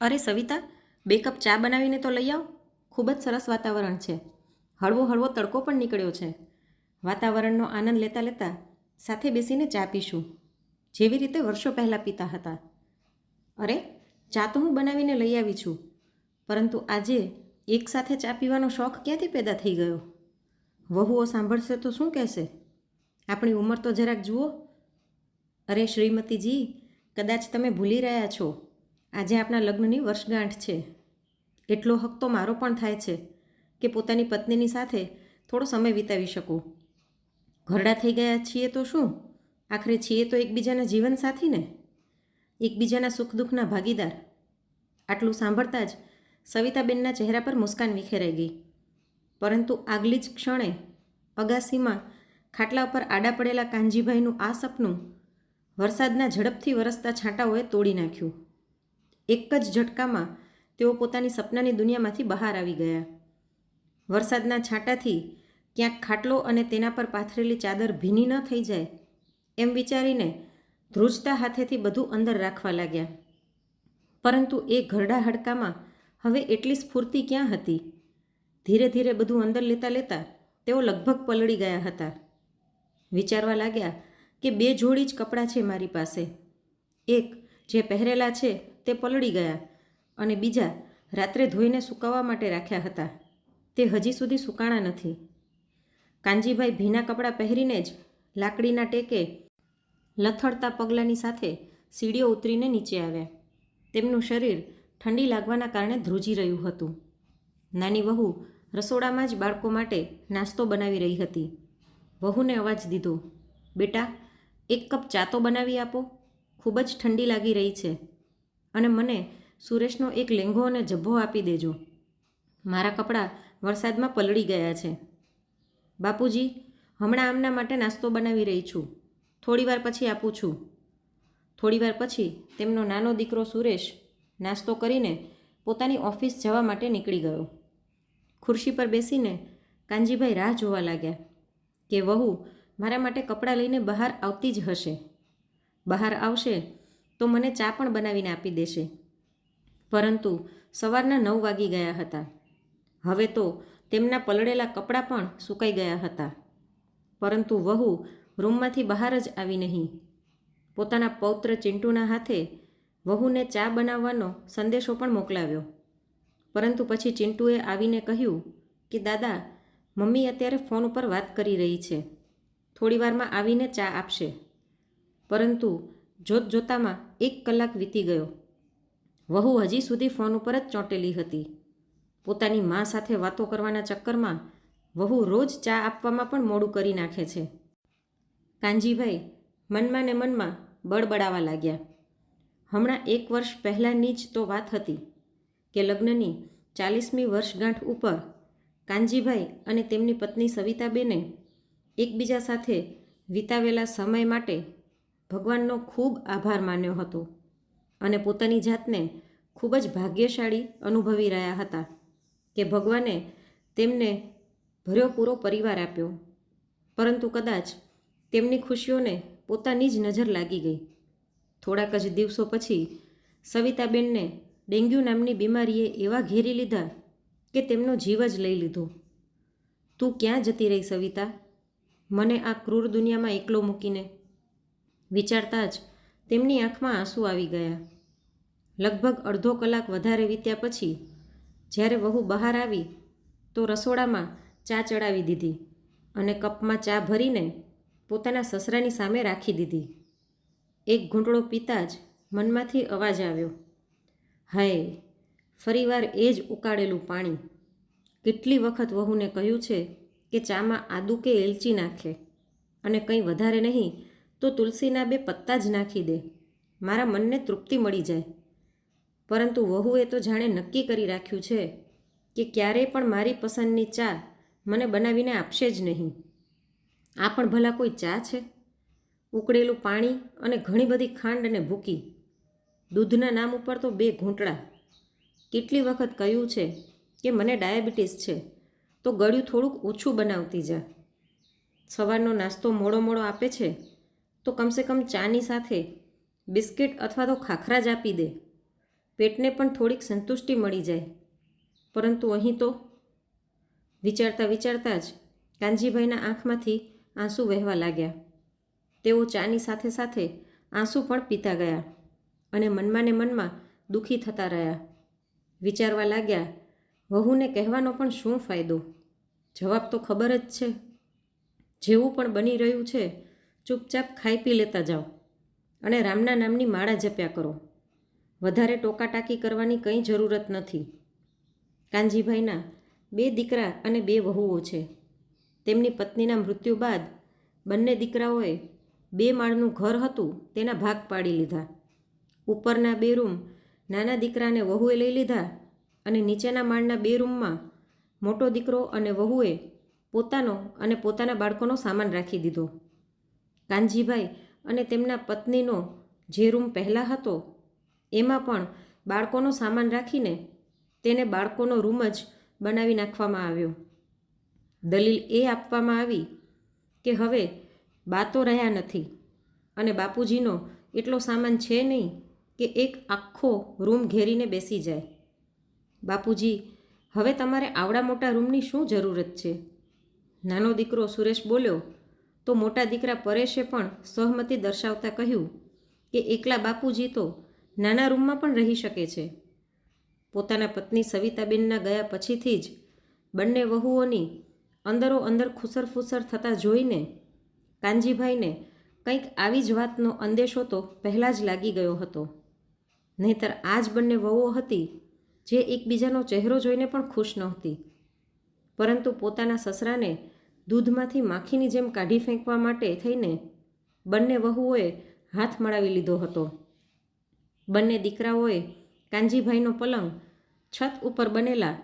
અરે સવિતા, બે કપ ચા બનાવીને તો લઈ આવ. ખૂબ જ સરસ વાતાવરણ છે. હળવો હળવો તડકો પણ નીકળ્યો છે. વાતાવરણનો આનંદ લેતા લેતા સાથે બેસીને ચા પીશું. જેવી રીતે વર્ષો પહેલાં પીતા હતા. અરે, ચા તો હું બનાવીને લઈ આવી છું. પરંતુ આજે એકસાથે ચા પીવાનો શોખ ક્યાંથી પેદા થઈ ગયો? વહુઓ સાંભળશે તો શું કહેશે? આપણી ઉંમર તો જરાક જુઓ. અરે, શ્રીમતીજી, કદાચ તમે ભૂલી રહ્યા છો. આજે આપણા લગ્નની વર્ષગાંઠ છે. એટલો હક તો મારો પણ થાય છે કે પોતાની પત્નીની સાથે થોડો સમય વિતાવી શકું. ઘરડા થઈ ગયા છીએ તો શું? આખરે છીએ તો એકબીજાના જીવનસાથી ને એકબીજાના સુખ દુઃખના ભાગીદાર? આટલું સાંભળતા જ સવિતાબેનના ચહેરા પર મુસ્કાન વિખેરાઈ ગઈ. પરંતુ આગલી જ ક્ષણે અગાસીમાં ખાટલા ઉપર આડા પડેલા કાનજીભાઈનું આ સપનું વરસાદના ઝડપથી વરસતા છાંટાઓએ તોડી નાખ્યું. એક જ ઝટકામાં તેઓ પોતાની સપનાની દુનિયામાંથી બહાર આવી ગયા. વરસાદના છાંટાથી ક્યાંક ખાટલો અને તેના પર પાથરેલી ચાદર ભીની ન થઈ જાય એમ વિચારીને ધ્રુજતા હાથેથી બધું અંદર રાખવા લાગ્યા. પરંતુ એ ઘરડા હડકામાં હવે એટલી સ્ફૂર્તિ ક્યાં હતી? ધીરે ધીરે બધું અંદર લેતા લેતા તેઓ લગભગ પલળી ગયા હતા. વિચારવા લાગ્યા કે બે જોડી જ કપડાં છે મારી પાસે. એક જે પહેરેલા છે તે પલળી ગયા અને બીજા રાત્રે ધોઈને સુકાવવા માટે રાખ્યા હતા. તે હજી સુધી સુકાણા નથી. કાનજીભાઈ ભીના કપડાં પહેરીને જ લાકડીના ટેકે લથડતા પગલાંની સાથે સીડીઓ ઉતરીને નીચે આવ્યા. તેમનું શરીર ઠંડી લાગવાના કારણે ધ્રુજી રહ્યું હતું. નાની વહુ રસોડામાં જ બાળકો માટે નાસ્તો બનાવી રહી હતી. વહુને અવાજ દીધો, બેટા, એક કપ ચા તો બનાવી આપો. ખૂબ જ ઠંડી લાગી રહી છે. અને મને સુરેશનો એક લેંઘો અને જબ્ભો આપી દેજો. મારા કપડાં વરસાદમાં પલળી ગયા છે. બાપુજી, હમણાં આમના માટે નાસ્તો બનાવી રહી છું. થોડીવાર પછી આપું છું. થોડીવાર પછી તેમનો નાનો દીકરો સુરેશ નાસ્તો કરીને પોતાની ઓફિસ જવા માટે નીકળી ગયો. ખુરશી પર બેસીને કાનજીભાઈ રાહ જોવા લાગ્યા કે વહુ મારા માટે કપડાં લઈને બહાર આવતી જ હશે. બહાર આવશે તો મને ચા પણ બનાવીને આપી દેશે. પરંતુ સવારના નવ વાગી ગયા હતા. હવે તો તેમના પલળેલા કપડાં પણ સુકાઈ ગયા હતા. પરંતુ વહુ રૂમમાંથી બહાર જ આવી નહીં. પોતાના પૌત્ર ચિંટુના હાથે વહુને ચા બનાવવાનો સંદેશો પણ મોકલાવ્યો. પરંતુ પછી ચિંટુએ આવીને કહ્યું કે, દાદા, મમ્મી અત્યારે ફોન ઉપર વાત કરી રહી છે. થોડીવારમાં આવીને ચા આપશે. પરંતુ જોત જોતામાં એક કલાક વીતી ગયો. વહુ હજી સુધી ફોન ઉપર જ ચોંટેલી હતી. પોતાની મા સાથે વાતો કરવાના ચક્કરમાં વહુ રોજ ચા આપવામાં પણ મોડું કરી નાખે છે. કાનજીભાઈ મનમાં ને મનમાં બળબડાવા લાગ્યા. હમણાં એક વર્ષ પહેલાંની જ તો વાત હતી કે લગ્નની ચાલીસમી વર્ષગાંઠ ઉપર કાનજીભાઈ અને તેમની પત્ની સવિતાબેને એકબીજા સાથે વિતાવેલા સમય માટે ભગવાનનો ખૂબ આભાર માન્યો હતો અને પોતાની જાતને ખૂબ જ ભાગ્યશાળી અનુભવી રહ્યા હતા કે ભગવાને તેમને ભર્યો પૂરો પરિવાર આપ્યો. પરંતુ કદાચ તેમની ખુશીઓને પોતાની જ નજર લાગી ગઈ. થોડાક જ દિવસો પછી સવિતાબેનને ડેન્ગ્યુ નામની બીમારીએ એવા ઘેરી લીધા કે તેમનો જીવ જ લઈ લીધો. તું ક્યાં જતી રહી સવિતા? મને આ ક્રૂર દુનિયામાં એકલો મૂકીને વિચારતા જ તેમની આંખમાં આંસુ આવી ગયા. લગભગ અડધો કલાક વધારે વીત્યા પછી, જ્યારે વહુ બહાર આવી, તો રસોડામાં ચા ચડાવી દીધી અને કપમાં ચા ભરીને પોતાના સસરાની સામે રાખી દીધી. એક ઘૂંટડો પીતા જ મનમાંથી અવાજ આવ્યો, હાય, ફરીવાર એ જ ઉકાળેલું પાણી. કેટલી વખત વહુને કહ્યું છે કે ચામાં આદુ કે એલચી નાખે અને કંઈ વધારે નહીં તો તુલસીના બે પત્તા જ નાખી દે. મારા મનને તૃપ્તિ મળી જાય. પરંતુ વહુએ તો જાણે નક્કી કરી રાખ્યું છે કે ક્યારેય પણ મારી પસંદની ચા મને બનાવીને આપશે જ નહીં. આ પણ ભલા કોઈ ચા છે? ઉકળેલું પાણી અને ઘણી બધી ખાંડ અને ભૂકી. દૂધના નામ ઉપર તો બે ઘૂંટડા કેટલી વખત કહ્યું છે કે મને ડાયાબિટીસ છે, તો ગળ્યું થોડુંક ઓછું બનાવતી જા. સવારનો નાસ્તો મોડો મોડો આપે છે? તો કમસે કમ ચાની સાથે બિસ્કિટ અથવા તો ખાખરા જ આપી દે. પેટને પણ થોડીક સંતુષ્ટિ મળી જાય. પરંતુ અહીં તો વિચારતા વિચારતા જ કાનજીભાઈના આંખમાંથી આંસુ વહેવા લાગ્યા. તેઓ ચાની સાથે સાથે આંસુ પણ પીતા ગયા અને મનમાં ને મનમાં દુઃખી થતા રહ્યા. વિચારવા લાગ્યા, વહુને કહેવાનો પણ શું ફાયદો? જવાબ તો ખબર જ છે. જેવું પણ બની રહ્યું છે ચૂપચાપ ખાઈ પી લેતા જાઓ અને રામના નામની માળા જપ્યા કરો. વધારે ટોકાટાકી કરવાની કંઈ જરૂરત નથી. કાનજીભાઈના બે દીકરા અને બે વહુઓ છે. તેમની પત્નીના મૃત્યુ બાદ બંને દીકરાઓએ બે માળનું ઘર હતું તેના ભાગ પાડી લીધા. ઉપરના બે રૂમ નાના દીકરાને વહુએ લઈ લીધા અને નીચેના માળના બે રૂમમાં મોટો દીકરો અને વહુએ પોતાનો અને પોતાના બાળકોનો સામાન રાખી દીધો. કાનજીભાઈ અને તેમના પત્નીનો જે રૂમ પહેલાં હતો, એમાં પણ બાળકોનો સામાન રાખીને તેને બાળકોનો રૂમ જ બનાવી નાખવામાં આવ્યો. દલીલ એ આપવામાં આવી કે હવે બા તો રહ્યા નથી અને બાપુજીનો એટલો સામાન છે નહીં કે એક આખો રૂમ ઘેરીને બેસી જાય. બાપુજી, હવે તમારે આવડા મોટા રૂમની શું જરૂરત છે? નાનો દીકરો સુરેશ બોલ્યો તો મોટા દીકરા પરેશે પણ સહમતિ દર્શાવતા કહ્યું કે એકલા બાપુજી તો નાના રૂમમાં પણ રહી શકે છે. પોતાના પત્ની સવિતાબેનના ગયા પછીથી જ બંને વહુઓની અંદરો અંદર ખુસર ફુસર થતાં જોઈને કાનજીભાઈને કંઈક આવી જ વાતનો અંદેશો તો પહેલાં જ લાગી ગયો હતો. નહીતર આ જ બંને વહુઓ હતી જે એકબીજાનો ચહેરો જોઈને પણ ખુશ નહોતી. પરંતુ પોતાના સસરાને દૂધમાંથી માખીની જેમ કાઢી ફેંકવા માટે થઈને બંને વહુઓએ હાથ મળાવી લીધો હતો. બંને દીકરાઓએ કાનજીભાઈનો પલંગ છત ઉપર બનેલા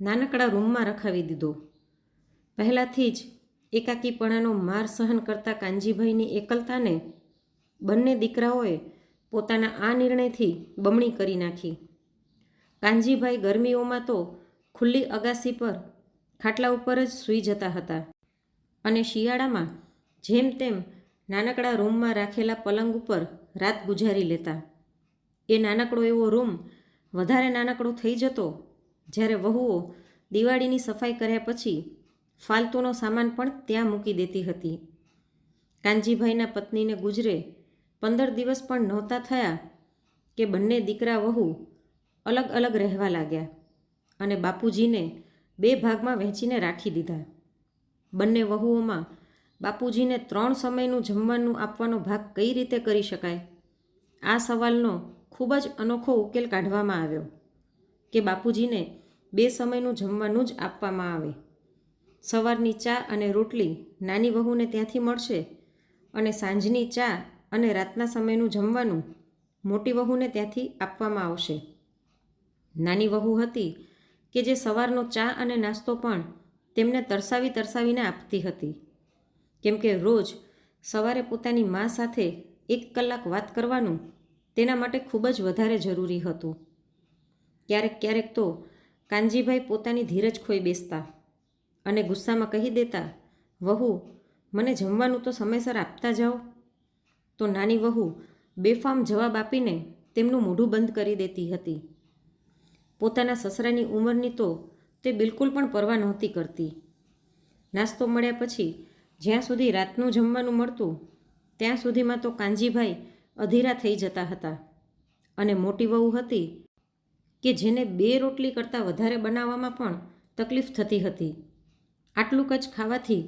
નાનકડા રૂમમાં રખાવી દીધો. પહેલાંથી જ એકાકીપણાનો માર સહન કરતા કાનજીભાઈની એકલતાને બંને દીકરાઓએ પોતાના આ નિર્ણયથી બમણી કરી નાખી. કાનજીભાઈ ગરમીઓમાં તો ખુલ્લી અગાસી પર ખાટલા ઉપર જ સૂઈ જતા હતા. અને શિયાળામાં જેમ તેમ નાનકડા રૂમમાં રાખેલા પલંગ ઉપર રાત ગુજારી લેતા. એ નાનકડો એવો રૂમ વધારે નાનકડો થઈ જતો જ્યારે વહુઓ દિવાળીની સફાઈ કર્યા પછી ફાલતુનો સામાન પણ ત્યાં મૂકી દેતી હતી. કાનજીભાઈના પત્નીને ગુજરે પંદર દિવસ પણ નહોતા થયા કે બંને દીકરા વહુ અલગ અલગ રહેવા લાગ્યા અને બાપુજીને બે ભાગમાં વહેંચીને રાખી દીધા. બંને વહુઓમાં બાપુજીને ત્રણ સમયનું જમવાનું આપવાનો ભાગ કઈ રીતે કરી શકાય? આ સવાલનો ખૂબ જ અનોખો ઉકેલ કાઢવામાં આવ્યો કે બાપુજીને બે સમયનું જમવાનું જ આપવામાં આવે. સવારની ચા અને રોટલી નાની વહુને ત્યાંથી મળશે અને સાંજની ચા અને રાતના સમયનું જમવાનું મોટી વહુને ત્યાંથી આપવામાં આવશે. નાની વહુ હતી કે જે સવારનો ચા અને નાસ્તો પણ તેમને તરસાવી તરસાવીને આપતી હતી. કેમ કે રોજ સવારે પોતાની મા સાથે એક કલાક વાત કરવાનું તેના માટે ખૂબ જ વધારે જરૂરી હતું. ક્યારેક ક્યારેક તો કાનજીભાઈ પોતાની ધીરજ ખોઈ બેસતા અને ગુસ્સામાં કહી દેતા, વહુ, મને જમવાનું તો સમયસર આપતા જાઓ. તો નાની વહુ બેફામ જવાબ આપીને તેમનું મોઢું બંધ કરી દેતી હતી. પોતાના સસરાની ઉંમરની તો તે બિલકુલ પણ પરવા નહોતી કરતી. નાસ્તો મળ્યા પછી જ્યાં સુધી રાતનું જમવાનું મળતું, ત્યાં સુધીમાં તો કાનજીભાઈ અધીરા થઈ જતા હતા અને મોટી વહુ હતી કે જેને બે રોટલી કરતાં વધારે બનાવવામાં પણ તકલીફ થતી હતી. આટલું જ ખાવાથી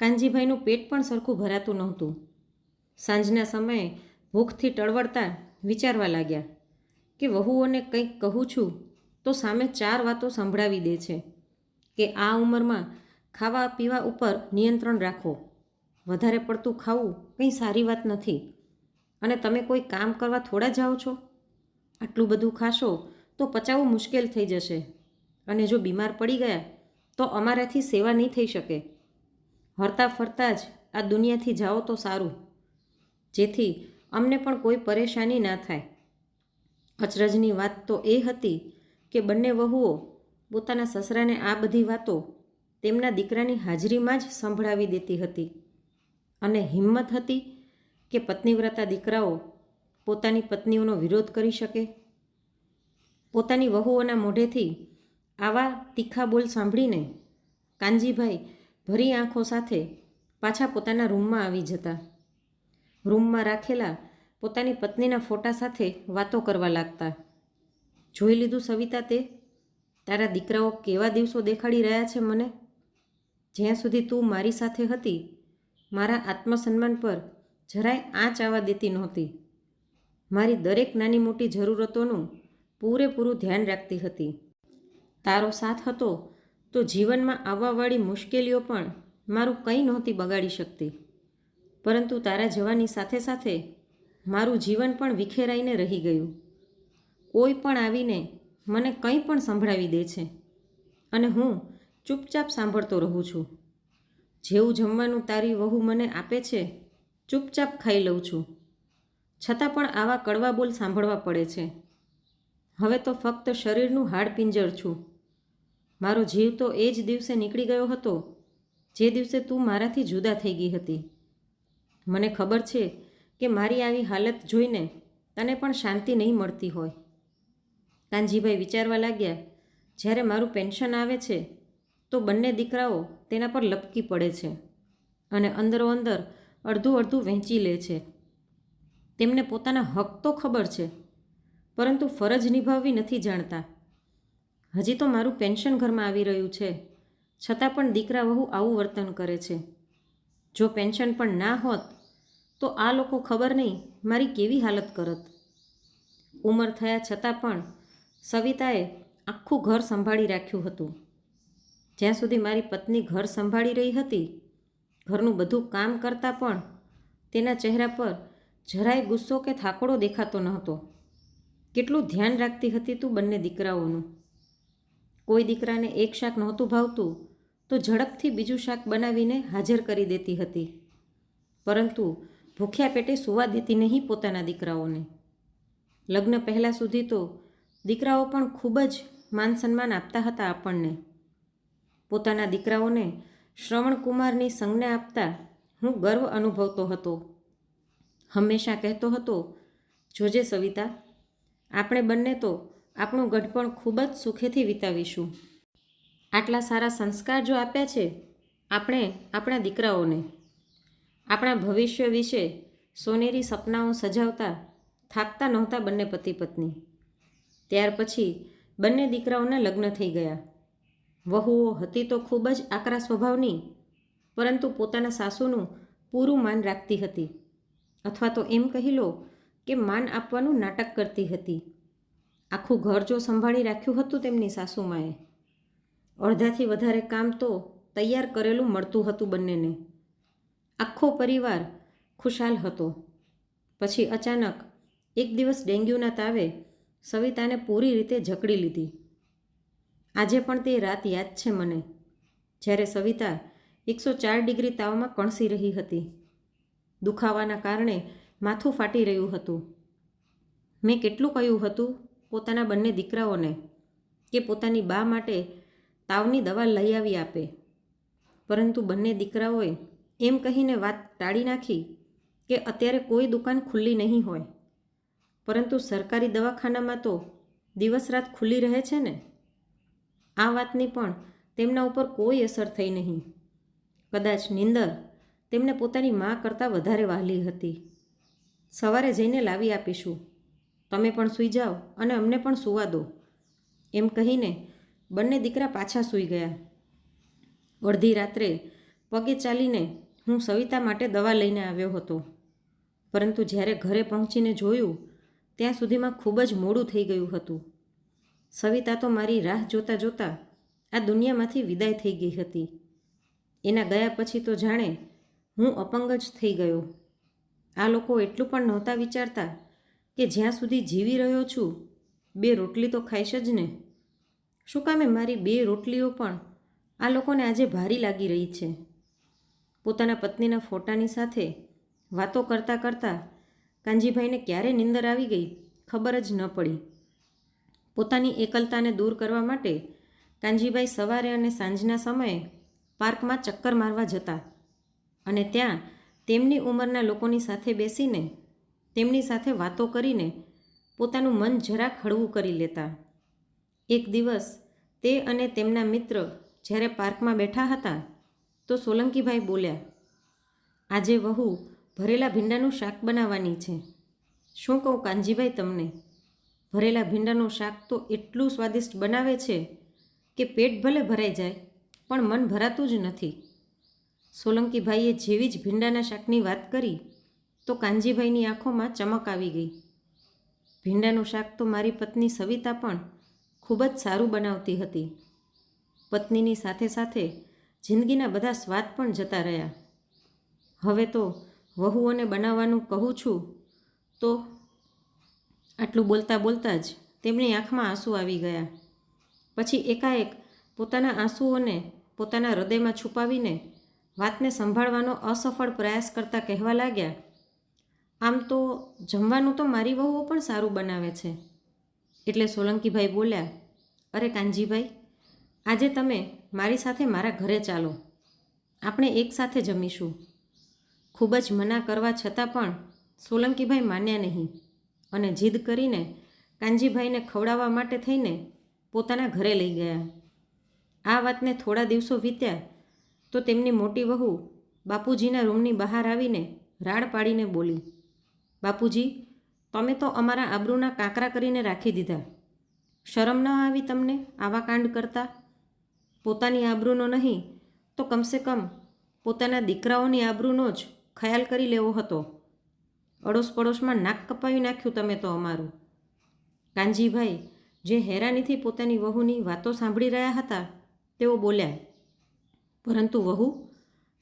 કાનજીભાઈનું પેટ પણ સરખું ભરાતું નહોતું. સાંજના સમયે ભૂખથી ટળવળતા વિચારવા લાગ્યા કે વહુઓને કંઈક કહું છું તો સામે ચાર વાતો સંભળાવી દે છે કે આ ઉંમરમાં ખાવા પીવા ઉપર નિયંત્રણ રાખો. વધારે પડતું ખાવું કંઈ સારી વાત નથી. અને તમે કોઈ કામ કરવા થોડા જાઓ છો? આટલું બધું ખાશો તો પચાવવું મુશ્કેલ થઈ જશે. અને જો બીમાર પડી ગયા તો અમારાથી સેવા નહીં થઈ શકે. હરતા ફરતા જ આ દુનિયાથી જાઓ તો સારું. જેથી અમને પણ કોઈ પરેશાની ના થાય. અચરજની વાત તો એ હતી કે બંને વહુઓ પોતાના સસરાને આ બધી વાતો તેમના દીકરાની હાજરીમાં જ સંભળાવી દેતી હતી. અને હિંમત હતી કે પત્નીવ્રતા દીકરાઓ પોતાની પત્નીઓનો વિરોધ કરી શકે. પોતાની વહુઓના મોઢેથી આવા તીખા બોલ સાંભળીને કાનજીભાઈ ભરી આંખો સાથે પાછા પોતાના રૂમમાં આવી જતા. રૂમમાં રાખેલા પોતાની પત્નીના ફોટા સાથે વાતો કરવા લાગતા. જોઈ લીધું સવિતા તે? તારા દીકરાઓ કેવા દિવસો દેખાડી રહ્યા છે મને? જ્યાં સુધી તું મારી સાથે હતી, મારા આત્મસન્માન પર જરાય આંચ આવવા દેતી નહોતી. મારી દરેક નાની મોટી જરૂરતોનું પૂરેપૂરું ધ્યાન રાખતી હતી. તારો સાથ હતો તો જીવનમાં આવવાવાળી મુશ્કેલીઓ પણ મારું કંઈ નહોતી બગાડી શકતી. પરંતુ તારા જવાની સાથે સાથે મારું જીવન પણ વિખેરાઈને રહી ગયું. કોઈ પણ આવીને મને કંઈ પણ સંભળાવી દે છે. અને હું ચૂપચાપ સાંભળતો રહું છું. જેવું જમવાનું તારી વહુ મને આપે છે, ચૂપચાપ ખાઈ લઉં છું. છતાં પણ આવા કડવા બોલ સાંભળવા પડે છે. હવે તો ફક્ત શરીરનું હાડપિંજર છું. મારો જીવ તો એ જ દિવસે નીકળી ગયો હતો, જે દિવસે તું મારાથી જુદા થઈ ગઈ હતી. મને ખબર છે કે મારી આવી હાલત જોઈને તને પણ શાંતિ નહીં મળતી હોય. કાનજીભાઈ વિચારવા લાગ્યા, જ્યારે મારું પેન્શન આવે છે, તો બંને દીકરાઓ તેના પર લપકી પડે છે અને અંદરો અંદર અડધું અડધું વહેંચી લે છે. તેમને પોતાના હક તો ખબર છે, પરંતુ ફરજ નિભાવવી નથી જાણતા. હજી તો મારું પેન્શન ઘરમાં આવી રહ્યું છે, છતાં પણ દીકરા વહુ આવું વર્તન કરે છે. જો પેન્શન પણ ના હોત, તો આ લોકો ખબર નહીં મારી કેવી હાલત કરત. ઉંમર થયા છતાં પણ સવિતાએ આખું ઘર સંભાળી રાખ્યું હતું. જ્યાં સુધી મારી પત્ની ઘર સંભાળી રહી હતી, ઘરનું બધું કામ કરતાં પણ તેના ચહેરા પર જરાય ગુસ્સો કે થાકડો દેખાતો નહોતો. કેટલું ધ્યાન રાખતી હતી તું બંને દીકરાઓનું. કોઈ દીકરાને એક શાક નહોતું ભાવતું, તો ઝડપથી બીજું શાક બનાવીને હાજર કરી દેતી હતી. પરંતુ ભૂખ્યા પેટે સુવા દેતી નહીં પોતાના દીકરાઓને. લગ્ન પહેલાં સુધી તો દીકરાઓ પણ ખૂબ જ માન સન્માન આપતા હતા આપણને. પોતાના દીકરાઓને શ્રવણકુમારની સંજ્ઞા આપતા હું ગર્વ અનુભવતો હતો. હંમેશા કહેતો હતો, જોજે સવિતા, આપણે બંને તો આપણું ગઢપણ ખૂબ જ સુખેથી વિતાવીશું. આટલા સારા સંસ્કાર જો આપ્યા છે, આપણે આપણા દીકરાઓને. આપણા ભવિષ્ય વિશે સોનેરી સપનાઓ સજાવતા થાકતા નહોતા બંને પતિ પત્ની ત્યાર પછી બંને દીકરાઓના લગ્ન થઈ ગયા. વહુઓ હતી તો ખૂબ જ આકરા સ્વભાવની, પરંતુ પોતાના સાસુનું પૂરું માન રાખતી હતી. અથવા તો એમ કહી લો કે માન આપવાનું નાટક કરતી હતી. આખું ઘર જો સંભાળી રાખ્યું હતું તેમની સાસુમાએ અડધાથી વધારે કામ તો તૈયાર કરેલું મળતું હતું બંનેને. આખો પરિવાર ખુશાલ હતો. પછી અચાનક એક દિવસ ડેન્ગ્યુના તાવે સવિતાને પૂરી રીતે જકડી લીધી. આજે પણ તે રાત યાદ છે મને, જ્યારે સવિતા એકસો ચાર ડિગ્રી તાવમાં કણસી રહી હતી. દુખાવાના કારણે માથું ફાટી રહ્યું હતું. મેં કેટલું કહ્યું હતું પોતાના બંને દીકરાઓને કે પોતાની બા માટે તાવની દવા લઈ આવી આપે. પરંતુ બંને દીકરાઓએ એમ કહીને વાત ટાળી નાખી કે અત્યારે કોઈ દુકાન ખુલ્લી નહીં હોય. પરંતુ સરકારી દવાખાનામાં તો દિવસ રાત ખુલ્લી રહે છે ને? આ વાતની પણ તેમના ઉપર કોઈ અસર થઈ નહીં. કદાચ નિંદર તેમને પોતાની મા કરતાં વધારે વહાલી હતી. સવારે જઈને લાવી આપીશું. તમે પણ સૂઈ જાઓ અને અમને પણ સૂવા દો. એમ કહીને બંને દીકરા પાછા સૂઈ ગયા. અડધી રાત્રે પગે ચાલીને હું સવિતા માટે દવા લઈને આવ્યો હતો. પરંતુ જ્યારે ઘરે પહોંચીને જોયું ત્યાં સુધીમાં ખૂબ જ મોડું થઈ ગયું હતું. સવિતા તો મારી રાહ જોતાં જોતાં આ દુનિયામાંથી વિદાય થઈ ગઈ હતી. એના ગયા પછી તો જાણે હું અપંગ જ થઈ ગયો. આ લોકો એટલું પણ નહોતા વિચારતા કે જ્યાં સુધી જીવી રહ્યો છું, બે રોટલી તો ખાઈશ જ ને. શું કામે મારી બે રોટલીઓ પણ આ લોકોને આજે ભારી લાગી રહી છે? પોતાના પત્નીના ફોટાની સાથે વાતો કરતાં કરતાં કાનજીભાઈને ક્યારે નિંદર આવી ગઈ ખબર જ ન પડી. પોતાની એકલતાને દૂર કરવા માટે કાનજીભાઈ સવારે અને સાંજના સમયે પાર્કમાં ચક્કર મારવા જતા અને ત્યાં તેમની ઉંમરના લોકોની સાથે બેસીને તેમની સાથે વાતો કરીને પોતાનું મન જરાક હળવું કરી લેતા. એક દિવસ તે અને તેમના મિત્ર જ્યારે પાર્કમાં બેઠા હતા તો સોલંકીભાઈ બોલ્યા, આજે વહુ ભરેલા ભીંડાનું શાક બનાવવાની છે. શું કહું કાનજીભાઈ તમને? ભરેલા ભીંડાનું શાક તો એટલું સ્વાદિષ્ટ બનાવે છે કે પેટ ભલે ભરાઈ જાય, પણ મન ભરાતું જ નથી. સોલંકીભાઈએ જેવી જ ભીંડાના શાકની વાત કરી, તો કાનજીભાઈની આંખોમાં ચમક આવી ગઈ. ભીંડાનું શાક તો મારી પત્ની સવિતા પણ ખૂબ જ સારું બનાવતી હતી. પત્નીની સાથે સાથે જિંદગીના બધા સ્વાદ પણ જતા રહ્યા. હવે તો વહુઓને બનાવવાનું કહું છું, તો આટલું બોલતા બોલતા જ તેમની આંખમાં આંસુ આવી ગયા. પછી એકાએક પોતાના આંસુઓને પોતાના હૃદયમાં છુપાવીને વાતને સંભાળવાનો અસફળ પ્રયાસ કરતા કહેવા લાગ્યા, આમ તો જમવાનું તો મારી વહુઓ પણ સારું બનાવે છે. એટલે સોલંકીભાઈ બોલ્યા, અરે કાનજીભાઈ, આજે તમે મારી સાથે મારા ઘરે ચાલો. આપણે એકસાથે જમીશું. ખૂબ જ મના કરવા છતાં પણ સોલંકીભાઈ માન્યા નહીં અને જીદ કરીને કાનજીભાઈને ખવડાવવા માટે થઈને પોતાના ઘરે લઈ ગયા. આ વાતને થોડા દિવસો વીત્યા તો તેમની મોટી વહુ બાપુજીના રૂમની બહાર આવીને રાડ પાડીને બોલી, બાપુજી, તમે તો અમારા આબરૂના કાંકરા કરીને રાખી દીધા. શરમ ન આવી તમને આવા કાંડ કરતા? પોતાની આબરૂનો નહીં તો કમસે કમ પોતાના દીકરાઓની આબરૂનો જ ખ્યાલ કરી લેવો હતો. અડોશ પડોશમાં નાક કપાવી નાખ્યું તમે તો અમારું. કાનજીભાઈ જે હેરાનીથી પોતાની વહુની વાતો સાંભળી રહ્યા હતા, તેઓ બોલ્યા, પરંતુ વહુ,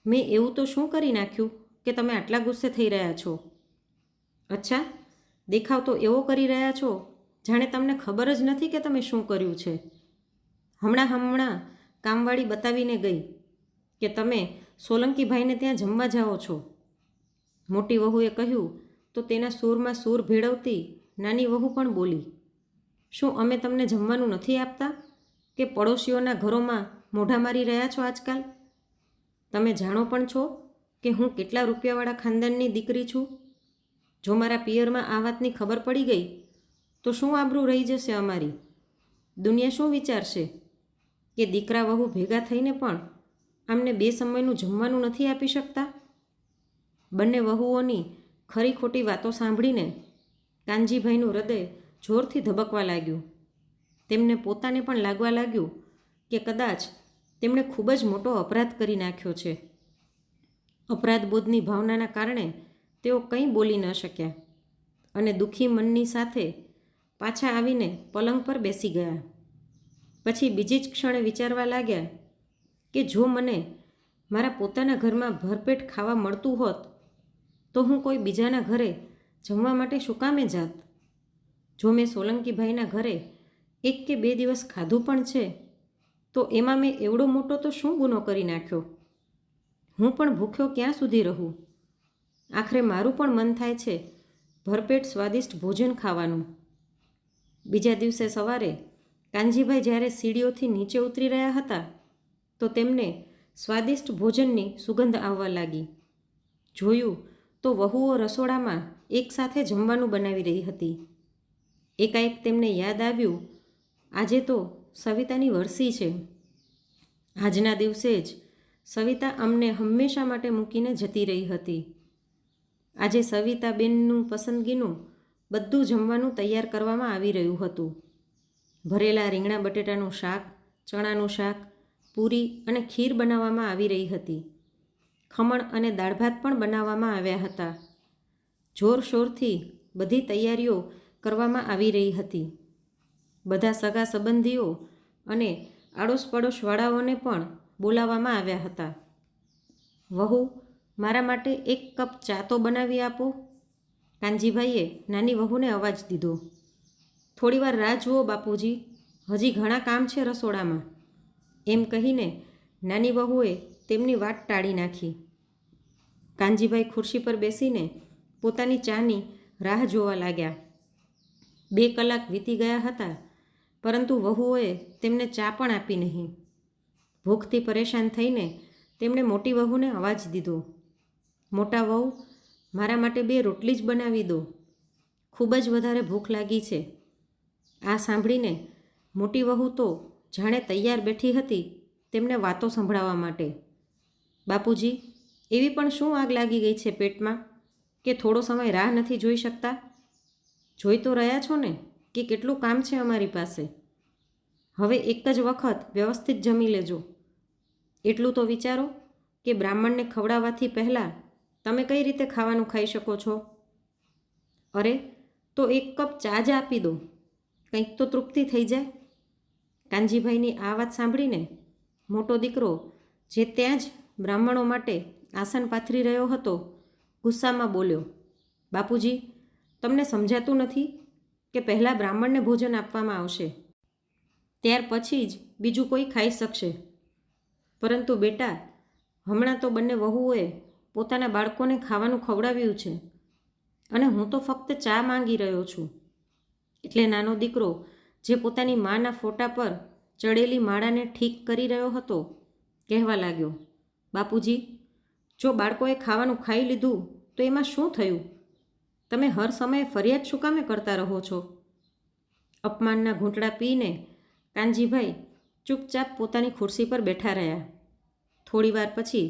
મેં એવું તો શું કરી નાખ્યું કે તમે આટલા ગુસ્સે થઈ રહ્યા છો? અચ્છા, દેખાવ તો એવો કરી રહ્યા છો, જાણે તમને ખબર જ નથી કે તમે શું કર્યું છે. હમણાં હમણાં કામવાળી બતાવીને ગઈ કે તમે સોલંકીભાઈને ત્યાં જમવા જાઓ છો. મોટી વહુએ કહ્યું, તો તેના સૂરમાં સૂર ભેળવતી નાની વહુ પણ બોલી? શું અમે તમને જમવાનું નથી આપતા? કે પડોશીઓના ઘરોમાં મોઢા મારી રહ્યા છો આજકાલ? તમે જાણો પણ છો કે હું કેટલા રૂપિયાવાળા ખાનદાનની દીકરી છું? જો મારા પિયરમાં આ વાતની ખબર પડી ગઈ, તો શું આબરૂ રહી જશે અમારી? દુનિયા શું વિચારશે? કે દીકરા વહુ ભેગા થઈને પણ આમને બે સમયનું જમવાનું નથી આપી શકતા? બંને વહુઓની ખરી ખોટી વાતો સાંભળીને કાનજીભાઈનું હૃદય જોરથી ધબકવા લાગ્યું. તેમને પોતાને પણ લાગવા લાગ્યું કે કદાચ તેમણે ખૂબ જ મોટો અપરાધ કરી નાખ્યો છે. અપરાધ બોધની ભાવનાના કારણે તેઓ કંઈ બોલી ન શક્યા અને દુઃખી મનની સાથે પાછા આવીને પલંગ પર બેસી ગયા. પછી બીજી જ ક્ષણે વિચારવા લાગ્યા કે જો મને મારા પોતાના ઘરમાં ભરપેટ ખાવા મળતું હોત તો હું કોઈ બીજાના ઘરે જમવા માટે શું કામે જાત? જો મેં સોલંકીભાઈના ઘરે એક કે બે દિવસ ખાધું પણ છે, તો એમાં મેં એવડો મોટો તો શું ગુનો કરી નાખ્યો? હું પણ ભૂખ્યો ક્યાં સુધી રહું? આખરે મારું પણ મન થાય છે ભરપેટ સ્વાદિષ્ટ ભોજન ખાવાનું. બીજા દિવસે સવારે કાનજીભાઈ જ્યારે સીડીઓથી નીચે ઉતરી રહ્યા હતા, તો તેમને સ્વાદિષ્ટ ભોજનની સુગંધ આવવા લાગી. જોયું તો વહુઓ રસોડામાં એકસાથે જમવાનું બનાવી રહી હતી. એકાએક તેમને યાદ આવ્યું, આજે તો સવિતાની વરસી છે. આજના દિવસે જ સવિતા અમને હંમેશા માટે મૂકીને જતી રહી હતી. આજે સવિતાબેનનું પસંદગીનું બધું જમવાનું તૈયાર કરવામાં આવી રહ્યું હતું. ભરેલા રીંગણા બટેટાનું શાક, ચણાનું શાક, પૂરી અને ખીર બનાવવામાં આવી રહી હતી. ખમણ અને દાળ ભાત પણ બનાવવામાં આવ્યા હતા. જોરશોરથી બધી તૈયારીઓ કરવામાં આવી રહી હતી. બધા સગા સંબંધીઓ અને આડોશ પડોશવાળાઓને પણ બોલાવવામાં આવ્યા હતા. વહુ, મારા માટે એક કપ ચા તો બનાવી આપો. કાનજીભાઈએ નાની વહુને અવાજ દીધો. થોડીવાર રાહ જુઓ, બાપુજી. હજી ઘણા કામ છે રસોડામાં. એમ કહીને નાની વહુએ તેમની વાત ટાળી નાખી. કાનજીભાઈ ખુરશી પર બેસીને પોતાની ચાની રાહ જોવા લાગ્યા. બે કલાક વીતી ગયા હતા, પરંતુ વહુઓએ તેમને ચા પણ આપી નહીં. ભૂખથી પરેશાન થઈને તેમણે મોટી વહુને અવાજ દીધો, મોટા વહુ, મારા માટે બે રોટલી જ બનાવી દો. ખૂબ જ વધારે ભૂખ લાગી છે. આ સાંભળીને મોટી વહુ તો જાણે તૈયાર બેઠી હતી તેમને વાતો સંભળાવવા માટે, બાપુજી એવી પણ શું આગ લાગી ગઈ છે પેટમાં? કે થોડો સમય રાહ નથી જોઈ શકતા? જોઈ તો રહ્યા છો ને, કે કેટલું કામ છે અમારી પાસે? હવે એક જ વખત વ્યવસ્થિત જમી લેજો. એટલું તો વિચારો કે બ્રાહ્મણને ખવડાવવાથી પહેલાં તમે કઈ રીતે ખાવાનું ખાઈ શકો છો? અરે, તો એક કપ ચા જ આપી દો. કંઈક તો તૃપ્તિ થઈ જાય. કાનજીભાઈની આ વાત સાંભળીને મોટો દીકરો, જે ત્યાં જ બ્રાહ્મણો માટે આસન પાથરી રહ્યો હતો. ગુસ્સામાં બોલ્યો, બાપુજી, તમને સમજાતું નથી કે પહેલાં બ્રાહ્મણને ભોજન આપવામાં આવશે. ત્યાર પછી જ બીજું કોઈ ખાઈ શકશે. પરંતુ બેટા, હમણાં તો બંને વહુઓએ પોતાના બાળકોને ખાવાનું ખવડાવ્યું છે અને હું તો ફક્ત ચા માંગી રહ્યો છું. એટલે નાનો દીકરો જે પોતાની માના ફોટા પર ચડેલી માળાને ઠીક કરી રહ્યો હતો, કહેવા લાગ્યો, બાપુજી જો બાળકોએ ખાવાનું ખાઈ લીધું, તો એમાં શું થયું? તમે હર સમયે ફરિયાદ શું કામે કરતા રહો છો? અપમાનના ઘૂંટડા પીને કાનજીભાઈ ચૂપચાપ પોતાની ખુરશી પર બેઠા રહ્યા. થોડીવાર પછી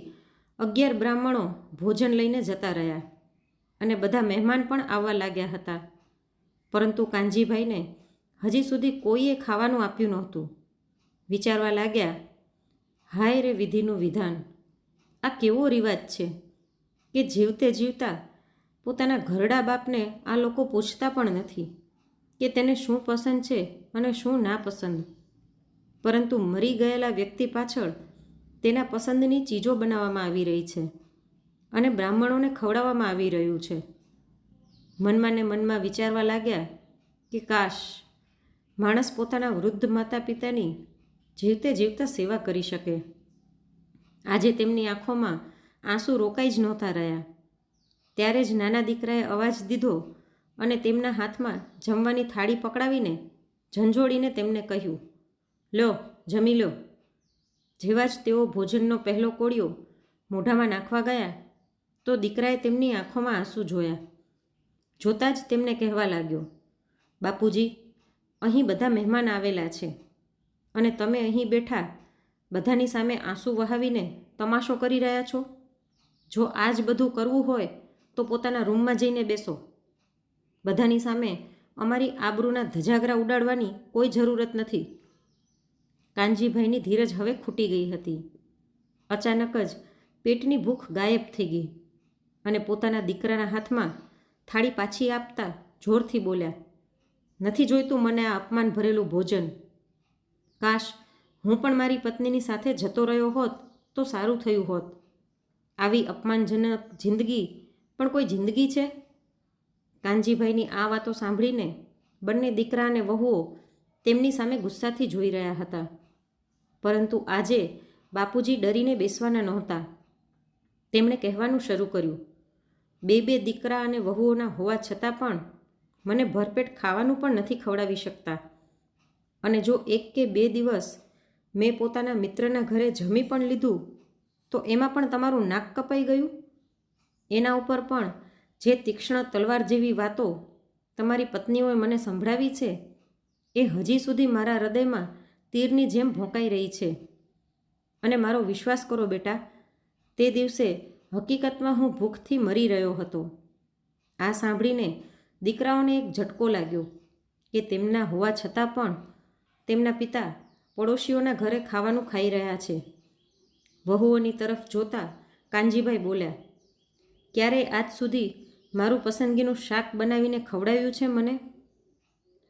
અગિયાર બ્રાહ્મણો ભોજન લઈને જતા રહ્યા અને બધા મહેમાન પણ આવવા લાગ્યા હતા. પરંતુ કાનજીભાઈને હજી સુધી કોઈએ ખાવાનું આપ્યું નહોતું. વિચારવા લાગ્યા, હાય રે વિધિનું વિધાન આ કેવો રિવાજ છે કે જીવતે જીવતા પોતાના ઘરડા બાપને આ લોકો પૂછતા પણ નથી કે તેને શું પસંદ છે અને શું ના પસંદ. પરંતુ મરી ગયેલા વ્યક્તિ પાછળ તેના પસંદની ચીજો બનાવવામાં આવી રહી છે અને બ્રાહ્મણોને ખવડાવવામાં આવી રહ્યું છે. મનમાં ને મનમાં વિચારવા લાગ્યા કે કાશ માણસ પોતાના વૃદ્ધ માતા પિતાની જીવતે જીવતા સેવા કરી શકે. આજે તેમની આંખોમાં આંસુ રોકાઈ જ નહોતા રહ્યા. ત્યારે જ નાના દીકરાએ અવાજ દીધો અને તેમના હાથમાં જમવાની થાળી પકડાવીને ઝંઝોડીને તેમને કહ્યું, લો, જમી લો. જેવા જ તેઓ ભોજનનો પહેલો કોળિયો મોઢામાં નાખવા ગયા, તો દીકરાએ તેમની આંખોમાં આંસુ જોયા. જોતાં જ તેમને કહેવા લાગ્યો, બાપુજી, અહીં બધા મહેમાન આવેલા છે અને તમે અહીં બેઠા બધાની સામે આંસુ વહાવીને તમાશો કરી રહ્યા છો? જો આ જ બધું કરવું હોય, તો પોતાના રૂમમાં જઈને બેસો. બધાની સામે અમારી આબરૂના ધજાગરા ઉડાડવાની કોઈ જરૂરત નથી. કાનજીભાઈની ધીરજ હવે ખૂટી ગઈ હતી. અચાનક જ પેટની ભૂખ ગાયબ થઈ ગઈ અને પોતાના દીકરાના હાથમાં થાળી પાછી આપતા જોરથી બોલ્યા, નથી જોઈતું મને આ અપમાન ભરેલું ભોજન. કાશ હું પણ મારી પત્નીની સાથે જતો રહ્યો હોત તો સારું થયું હોત. આવી અપમાનજનક જિંદગી પણ કોઈ જિંદગી છે? કાનજીભાઈની આ વાતો સાંભળીને બંને દીકરા અને વહુઓ તેમની સામે ગુસ્સાથી જોઈ રહ્યા હતા. પરંતુ આજે બાપુજી ડરીને બેસવાના નહોતા. તેમણે કહેવાનું શરૂ કર્યું. બે બે દીકરા અને વહુઓના હોવા છતાં પણ મને ભરપેટ ખાવાનું પણ નથી ખવડાવી શકતા. અને જો એક કે બે દિવસ મેં પોતાના મિત્રના ઘરે જમી પણ લીધું, તો એમાં પણ તમારું નાક કપાઈ ગયું? એના ઉપર પણ જે તીક્ષ્ણ તલવાર જેવી વાતો તમારી પત્નીઓએ મને સંભળાવી છે, એ હજી સુધી મારા હૃદયમાં તીરની જેમ ભોંકાઈ રહી છે. અને મારો વિશ્વાસ કરો બેટા, તે દિવસે હકીકતમાં હું ભૂખથી મરી રહ્યો હતો. આ સાંભળીને દીકરાઓને એક ઝટકો લાગ્યો કે તેમના હોવા છતાં પણ તેમના પિતા પડોશીઓના ઘરે ખાવાનું ખાઈ રહ્યા છે. વહુઓની તરફ જોતા કાનજીભાઈ બોલ્યા ક્યારેય આજ સુધી મારું પસંદગીનું શાક બનાવીને ખવડાવ્યું છે મને?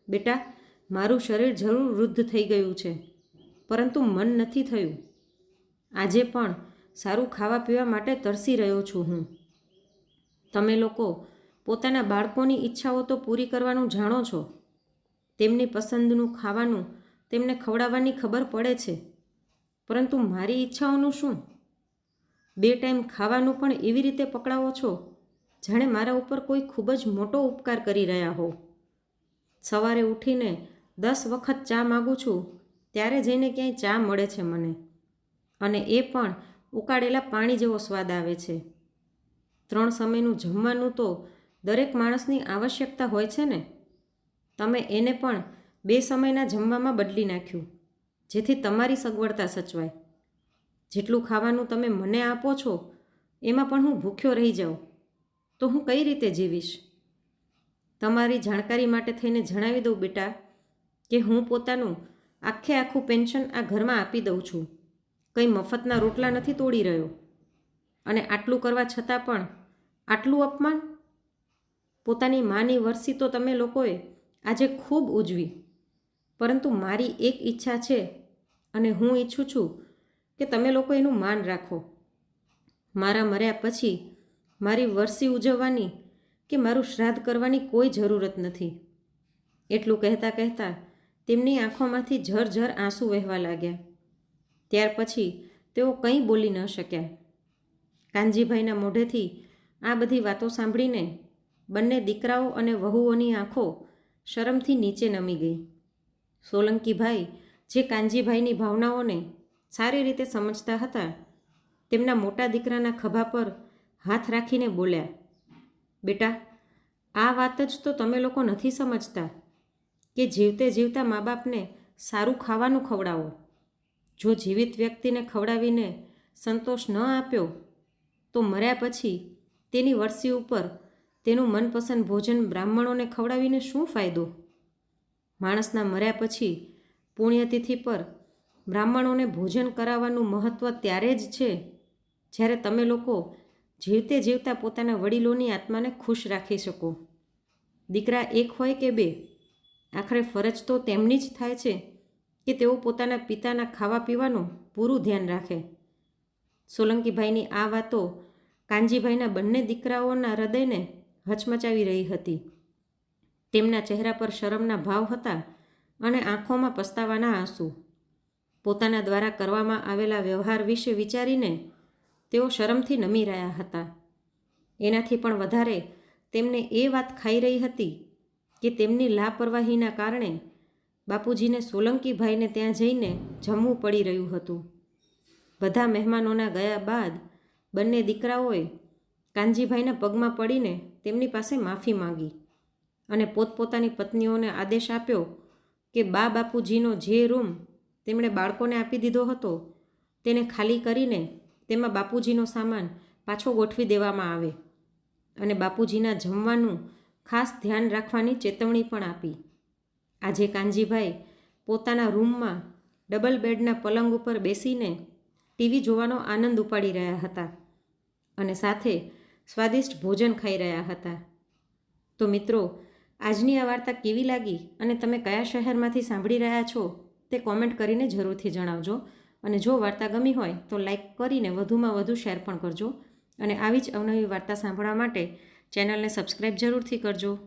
બેટા, મારું શરીર જરૂર વૃદ્ધ થઈ ગયું છે, પરંતુ મન નથી થયું. આજે પણ સારું ખાવા પીવા માટે તરસી રહ્યો છું હું. તમે લોકો પોતાના બાળકોની ઈચ્છાઓ તો પૂરી કરવાનું જાણો છો. તેમની પસંદનું ખાવાનું તેમને ખવડાવવાની ખબર પડે છે. પરંતુ મારી ઈચ્છાઓનું શું? બે ટાઈમ ખાવાનું પણ એવી રીતે પકડાવો છો, જાણે મારા ઉપર કોઈ ખૂબ જ મોટો ઉપકાર કરી રહ્યા હો સવારે ઉઠીને દસ વખત ચા માગું છું, ત્યારે જઈને ક્યાંય ચા મળે છે મને. અને એ પણ ઉકાળેલા પાણી જેવો સ્વાદ આવે છે. ત્રણ સમયનું જમવાનું તો દરેક માણસની આવશ્યકતા હોય છે ને? તમે એને પણ બે સમયના જમવામાં બદલી નાખ્યું. જેથી તમારી સગવડતા સચવાય. જેટલું ખાવાનું તમે મને આપો છો, એમાં પણ હું ભૂખ્યો રહી જાઉં. તો હું કઈ રીતે જીવીશ? તમારી જાણકારી માટે થઈને જણાવી દઉં બેટા, કે હું પોતાનું આખે આખું પેન્શન આ ઘરમાં આપી દઉં છું. કંઈ મફતના રોટલા નથી તોડી રહ્યો. અને આટલું કરવા છતાં પણ આટલું અપમાન? પોતાની માની વરસી તો તમે લોકોએ આજે ખૂબ ઉજવી. પરંતુ મારી એક ઈચ્છા છે અને હું ઈચ્છું છું કે તમે લોકો એનું માન રાખો. મારા મર્યા પછી મારી વરસી ઉજવવાની કે મારું શ્રાદ્ધ કરવાની કોઈ જરૂરત નથી. એટલું કહેતા કહેતા તેમની આંખોમાંથી ઝરઝર આંસુ વહેવા લાગ્યા. ત્યાર પછી તેઓ કંઈ બોલી ન શક્યા. કાનજીભાઈના મોઢેથી આ બધી વાતો સાંભળીને બંને દીકરાઓ અને વહુઓની આંખો શરમથી નીચે નમી ગઈ. સોલંકીભાઈ, જે કાનજીભાઈની ભાવનાઓને સારી રીતે સમજતા હતા, તેમના મોટા દીકરાના ખભા પર હાથ રાખીને બોલ્યા, બેટા, આ વાત જ તો તમે લોકો નથી સમજતા કે જીવતે જીવતા મા બાપને સારું ખાવાનું ખવડાવો. જો જીવિત વ્યક્તિને ખવડાવીને સંતોષ ન આપ્યો, તો મર્યા પછી તેની વરસી ઉપર તેનું મનપસંદ ભોજન બ્રાહ્મણોને ખવડાવીને શું ફાયદો? માણસના મર્યા પછી પુણ્યતિથિ પર બ્રાહ્મણોને ભોજન કરાવવાનું મહત્ત્વ ત્યારે જ છે, જ્યારે તમે લોકો જીવતે જીવતા પોતાના વડીલોની આત્માને ખુશ રાખી શકો. દીકરા એક હોય કે બે, આખરે ફરજ તો તેમની જ થાય છે કે તેઓ પોતાના પિતાના ખાવા પીવાનું પૂરું ધ્યાન રાખે. સોલંકીભાઈની આ વાતો કાનજીભાઈના બંને દીકરાઓના હૃદયને હચમચાવી રહી હતી. તેમના ચહેરા પર શરમના ભાવ હતા અને આંખોમાં પસ્તાવાના આંસુ. પોતાના દ્વારા કરવામાં આવેલા વ્યવહાર વિશે વિચારીને તેઓ શરમથી નમી રહ્યા હતા. એનાથી પણ વધારે તેમને એ વાત ખાઈ રહી હતી કે તેમની લાપરવાહીના કારણે બાપુજીને સોલંકીભાઈને ત્યાં જઈને જમવું પડી રહ્યું હતું. બધા મહેમાનોના ગયા બાદ બંને દીકરાઓએ કાનજીભાઈના પગમાં પડીને તેમની પાસે માફી માંગી. અને પોતપોતાની પત્નીઓને આદેશ આપ્યો કે બા બાપુજીનો જે રૂમ તેમણે બાળકોને આપી દીધો હતો, તેને ખાલી કરીને તેમાં બાપુજીનો સામાન પાછો ગોઠવી દેવામાં આવે અને બાપુજીના જમવાનું ખાસ ધ્યાન રાખવાની ચેતવણી પણ આપી. આજે કાનજીભાઈ પોતાના રૂમમાં ડબલ બેડના પલંગ ઉપર બેસીને ટીવી જોવાનો આનંદ ઉપાડી રહ્યા હતા અને સાથે સ્વાદિષ્ટ ભોજન ખાઈ રહ્યા હતા. તો મિત્રો આજની આ વાર્તા કેવી લાગી અને તમે કયા શહેરમાંથી સાંભળી રહ્યા છો તે કોમેન્ટ કરીને જરૂરથી જણાવજો. અને જો વાર્તા ગમી હોય તો લાઇક કરીને વધુમાં વધુ શેર પણ કરજો. અને આવી જ અવનવી વાર્તા સાંભળવા માટે ચેનલને સબસ્ક્રાઈબ જરૂરથી કરજો.